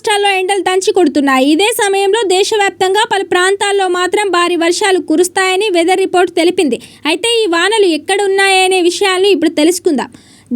రాష్ట్రాల్లో ఎండలు దంచి కొడుతున్నాయి. ఇదే సమయంలో దేశవ్యాప్తంగా పలు ప్రాంతాల్లో మాత్రం భారీ వర్షాలు కురుస్తాయని వెదర్ రిపోర్ట్ తెలిపింది. అయితే ఈ వానలు ఎక్కడ ఉన్నాయనే విషయాలను ఇప్పుడు తెలుసుకుందాం.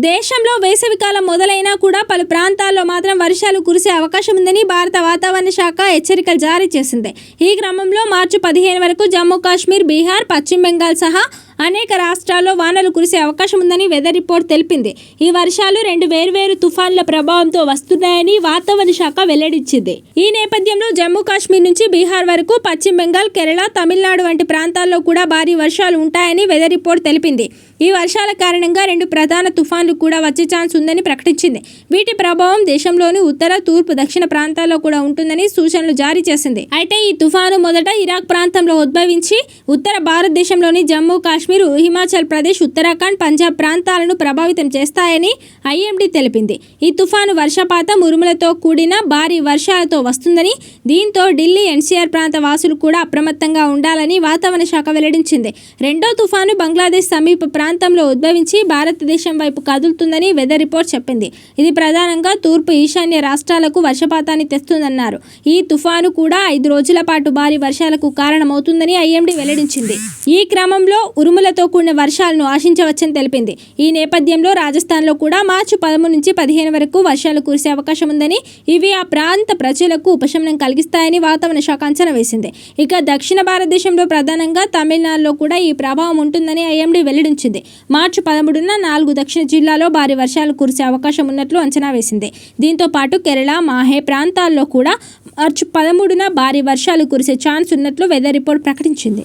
దేశంలో వేసవికాలం మొదలైనా కూడా పలు ప్రాంతాల్లో మాత్రం వర్షాలు కురిసే అవకాశం ఉందని భారత వాతావరణ శాఖ హెచ్చరికలు జారీ చేసింది. ఈ క్రమంలో మార్చి పదిహేను వరకు జమ్మూ కాశ్మీర్ బీహార్ పశ్చిమ బెంగాల్ సహా అనేక రాష్ట్రాల్లో వానలు కురిసే అవకాశం ఉందని వెదర్ రిపోర్ట్ తెలిపింది. ఈ వర్షాలు రెండు వేర్వేరు తుఫాన్ల ప్రభావంతో వస్తున్నాయని వాతావరణ శాఖ వెల్లడించింది. ఈ నేపథ్యంలో జమ్మూ కాశ్మీర్ నుంచి బీహార్ వరకు పశ్చిమ బెంగాల్ కేరళ తమిళనాడు వంటి ప్రాంతాల్లో కూడా భారీ వర్షాలు ఉంటాయని వెదర్ రిపోర్ట్ తెలిపింది. ఈ వర్షాల కారణంగా రెండు ప్రధాన తుఫాన్లు కూడా వచ్చే ఛాన్స్ ఉందని ప్రకటించింది. వీటి ప్రభావం దేశంలోని ఉత్తర తూర్పు దక్షిణ ప్రాంతాల్లో కూడా ఉంటుందని సూచనలు జారీ చేసింది. అయితే ఈ తుఫాను మొదట ఇరాక్ ప్రాంతంలో ఉద్భవించి ఉత్తర భారతదేశంలోని జమ్మూ కాశ్మీర్ హిమాచల్ ప్రదేశ్ ఉత్తరాఖండ్ పంజాబ్ ప్రాంతాలను ప్రభావితం చేస్తాయని ఐఎండీ తెలిపింది. ఈ తుఫాను వర్షపాతం ఉరుములతో కూడిన భారీ వర్షాలతో వస్తుందని దీంతో ఢిల్లీ ఎన్సీఆర్ ప్రాంత వాసులు కూడా అప్రమత్తంగా ఉండాలని వాతావరణ శాఖ వెల్లడించింది. రెండో తుఫాను బంగ్లాదేశ్ సమీప ప్రాంతంలో ఉద్భవించి భారతదేశం వైపు కదులుతుందని వెదర్ రిపోర్ట్ చెప్పింది. ఇది ప్రధానంగా తూర్పు ఈశాన్య రాష్ట్రాలకు వర్షపాతాన్ని తెస్తుందన్నారు. ఈ తుఫాను కూడా ఐదు రోజుల పాటు భారీ వర్షాలకు కారణమవుతుందని ఐఎండీ వెల్లడించింది. ఈ క్రమంలో ఉరుములతో కూడిన వర్షాలను ఆశించవచ్చని తెలిపింది. ఈ నేపథ్యంలో రాజస్థాన్లో కూడా మార్చి పదమూడు నుంచి పదిహేను వరకు వర్షాలు కురిసే అవకాశం ఉందని ఇవి ఆ ప్రాంత ప్రజలకు ఉపశమనం కలిగిస్తాయని వాతావరణ శాఖ అంచనా వేసింది. ఇక దక్షిణ భారతదేశంలో ప్రధానంగా తమిళనాడులో కూడా ఈ ప్రభావం ఉంటుందని ఐఎండీ వెల్లడించింది. మార్చి పదమూడున నాలుగు దక్షిణ జిల్లాలో భారీ వర్షాలు కురిసే అవకాశం ఉన్నట్లు అంచనా వేసింది. దీంతో పాటు కేరళ మాహే ప్రాంతాల్లో కూడా మార్చి పదమూడున భారీ వర్షాలు కురిసే ఛాన్స్ ఉన్నట్లు వెదర్ రిపోర్ట్ ప్రకటించింది.